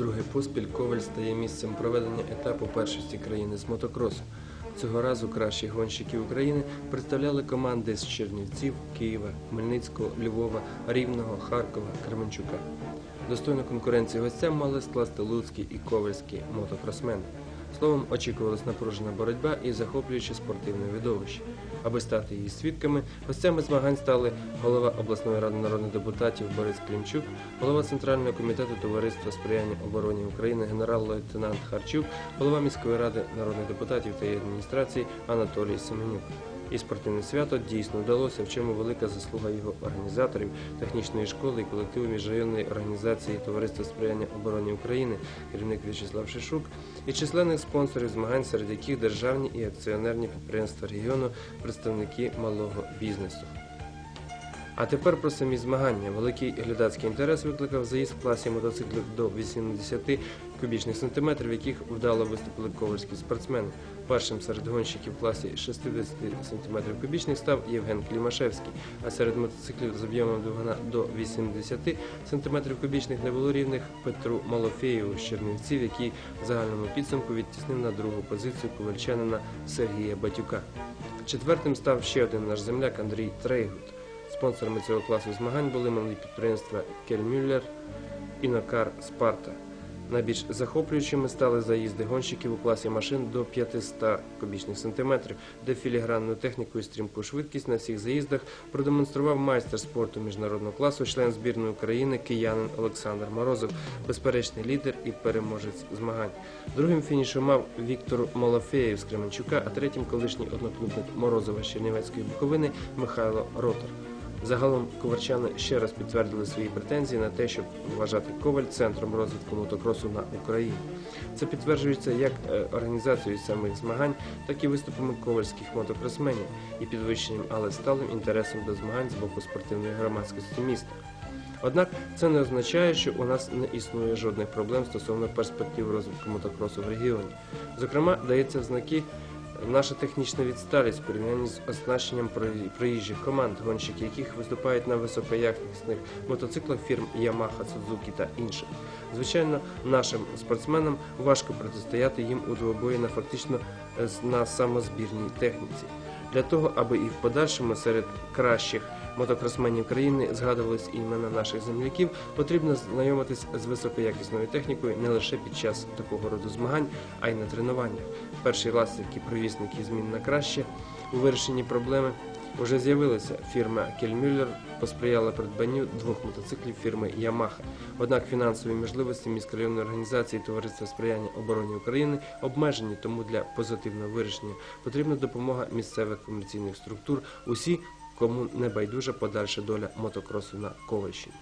Вдруге поспіль Коваль стає місцем проведення етапу першості країни з мотокросу. Цього разу кращі гонщики України представляли команди з Чернівців, Києва, Хмельницького, Львова, Рівного, Харкова, Кременчука. Достойну конкуренцію гостям мали скласти луцькі і ковальські мотокросмени. Словом, очікувалась напружена боротьба і захоплююче спортивне видовище. Аби стати її свідками, гостями змагань стали голова обласної ради народних депутатів Борис Клімчук, голова Центрального комітету Товариства сприяння обороні України генерал-лейтенант Харчук, голова міської ради народних депутатів та її адміністрації Анатолій Семенюк. І спортивне свято дійсно вдалося, в чому велика заслуга його організаторів, технічної школи і колективу міжрайонної організації Товариства сприяння обороні України, керівник В'ячеслав Шишук, і численних спонсорів змагань, серед яких державні і акціонерні підприємства регіону, представники малого бізнесу. А тепер про самі змагання. Великий глядацький інтерес викликав заїзд в класі мотоциклів до 80 кубічних сантиметрів, яких вдало виступили ковальські спортсмени. Першим серед гонщиків в класі 60 сантиметрів кубічних став Євген Клімашевський, а серед мотоциклів з об'ємом двигуна до 80 сантиметрів кубічних не було рівних Петру Малофеєву з Чернівців, який в загальному підсумку відтіснив на другу позицію ковальчанина Сергія Батюка. Четвертим став ще один наш земляк Андрій Трейгут. Спонсорами цього класу змагань були малі підприємства Кельмюллер і Нокар Спарта. Найбільш захоплюючими стали заїзди гонщиків у класі машин до 500 кубічних сантиметрів, де філігранну техніку і стрімку швидкість на всіх заїздах продемонстрував майстер спорту міжнародного класу, член збірної України киянин Олександр Морозов, безперечний лідер і переможець змагань. Другим фінішом мав Віктор Малафеєв з Кременчука, а третім колишній одноклубник Морозова з Чернівецької Буковини Михайло Ротор. Загалом коварчани ще раз підтвердили свої претензії на те, щоб вважати Коваль центром розвитку мотокросу на Україні. Це підтверджується як е, організацією самих змагань, так і виступами ковальських мотокросменів і підвищенням, але сталим інтересом до змагань з боку спортивної громадськості міста. Однак це не означає, що у нас не існує жодних проблем стосовно перспектив розвитку мотокросу в регіоні. Зокрема, дається в знаки наша технічна відсталість в порівнянні з оснащенням прої- проїжджих команд, гонщики яких виступають на високоякісних мотоциклах фірм Yamaha, Suzuki та інших. Звичайно, нашим спортсменам важко протистояти їм у двобої на фактично е, на самозбірній техніці. Для того, аби і в подальшому серед кращих мотокросменів країни згадувались імена наших земляків, потрібно знайомитись з високоякісною технікою не лише під час такого роду змагань, а й на тренуваннях. Перші ластівки провісники змін на краще у вирішенні проблеми вже з'явилися. Фірма Кельмюллер посприяла придбанню двох мотоциклів фірми Ямаха. Однак фінансові можливості міськрайонної організації Товариства сприяння обороні України обмежені, тому для позитивного вирішення потрібна допомога місцевих комерційних структур. Усі, кому не байдужа подальша доля мотокросу на Ковальщині.